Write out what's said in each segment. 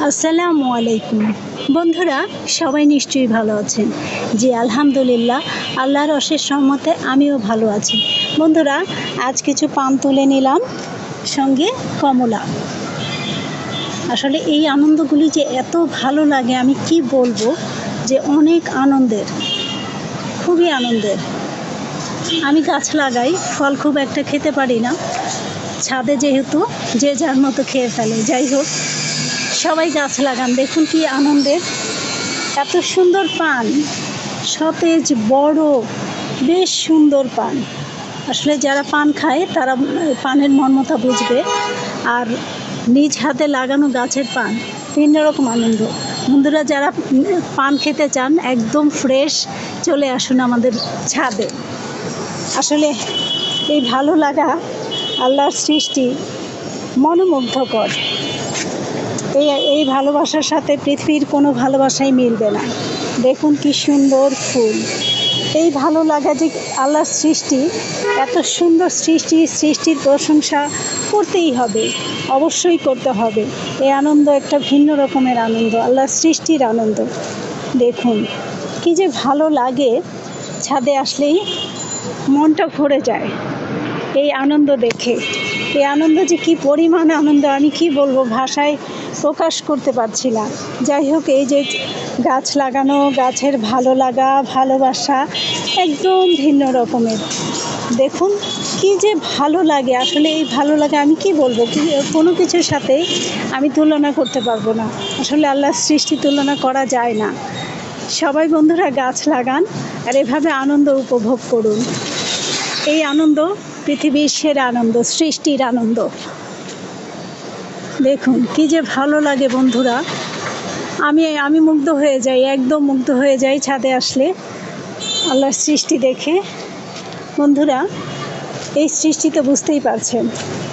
আসসালামু আলাইকুম। বন্ধুরা, সবাই নিশ্চয়ই ভালো আছেন। জি, আলহামদুলিল্লাহ, আল্লাহর অশেষ সম্মতে আমিও ভালো আছি। বন্ধুরা, আজ কিছু পান তুলে নিলাম, সঙ্গে কমলা। আসলে এই আনন্দগুলি যে এত ভালো লাগে, আমি কি বলব? যে অনেক আনন্দের, খুবই আনন্দের। আমি গাছ লাগাই, ফল খুব একটা খেতে পারি না। ছাদে যেহেতু, যে যার মতো খেয়ে ফেলে। যাই হোক সবাই গাছ লাগান। দেখুন কি আনন্দের। এত সুন্দর পান। সতেজ, বড়, বেশ সুন্দর পান। আসলে যারা পান খায়, তারা পানের মর্মতা বুঝবে। আর নিজ হাতে লাগানো গাছের পান, ভিন্ন রকম আনন্দ। বন্ধুরা, যারা পান খেতে চান, একদম ফ্রেশ চলে আসুন আমাদের ছাদে। আসলে এই ভালো লাগা আল্লাহর সৃষ্টি মনোমুগ্ধকর। এই এই ভালোবাসার সাথে পৃথিবীর কোনো ভালোবাসাই মিলবে না। দেখুন কি সুন্দর ফুল। এই ভালো লাগা যে আল্লাহর সৃষ্টি, এত সুন্দর সৃষ্টি, সৃষ্টির প্রশংসা করতেই হবে, অবশ্যই করতে হবে। এই আনন্দ একটা ভিন্ন রকমের আনন্দ, আল্লাহর সৃষ্টির আনন্দ। দেখুন কি যে ভালো লাগে, ছাদে আসলেই মনটা ভরে যায়, এই আনন্দ দেখে। এই আনন্দ যে কি পরিমাণ আনন্দ, আমি কি বলব ভাষায় প্রকাশ করতে পারছি না। যাই হোক, এই যে গাছ লাগানো, গাছের ভালো লাগা, ভালোবাসা একদম ভিন্ন রকমের। দেখুন, কি যে ভালো লাগে। আসলে এই ভালো লাগে আমি কি বলব? কোনো কিছুর সাথে আমি তুলনা করতে পারব না। আসলে আল্লাহর সৃষ্টি তুলনা করা যায় না। সবাই বন্ধুরা গাছ লাগান আর এভাবে আনন্দ উপভোগ করুন। এই আনন্দ পৃথিবীর সেরা আনন্দ, সৃষ্টির আনন্দ। দেখুন, কি যে ভালো লাগে বন্ধুরা। আমি আমি মুগ্ধ হয়ে যাই, একদম মুগ্ধ হয়ে যাই ছাদে আসলে। আল্লাহর সৃষ্টি দেখে। বন্ধুরা, এই সৃষ্টি তো বুঝতেই পারছেন।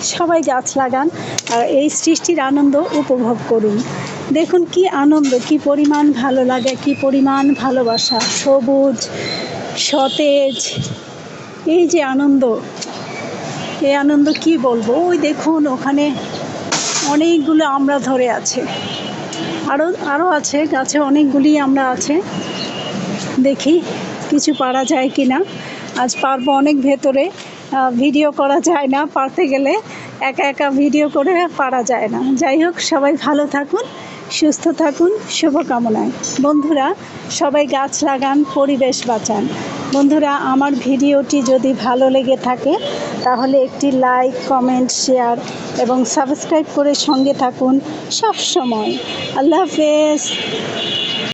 সবাই গাছ লাগান আর এই সৃষ্টির আনন্দ উপভোগ করুন। দেখুন কি আনন্দ, কি পরিমাণ ভালো লাগে, কি পরিমাণ ভালোবাসা। সবুজ, সতেজ, এই যে আনন্দ। এই আনন্দ কি বলব? ওই দেখুন, ওখানে অনেকগুলো আমরা ধরে আছে। আরও আরও আছে, গাছে অনেকগুলি আমরা আছে। দেখি কিছু পারা যায় কি না আজ পারব অনেক ভেতরে। ভিডিও করা যায় না পারতে গেলে। একা একা ভিডিও করে পারা যায় না। যাই হোক, সবাই ভালো থাকুন, সুস্থ থাকুন, শুভকামনায়। বন্ধুরা, সবাই গাছ লাগান, পরিবেশ বাঁচান। বন্ধুরা, আমার ভিডিওটি যদি ভালো লেগে থাকে, তাহলে একটি লাইক, কমেন্ট, শেয়ার এবং সাবস্ক্রাইব করে সঙ্গে থাকুন সব সময় আল্লাহ হাফেজ।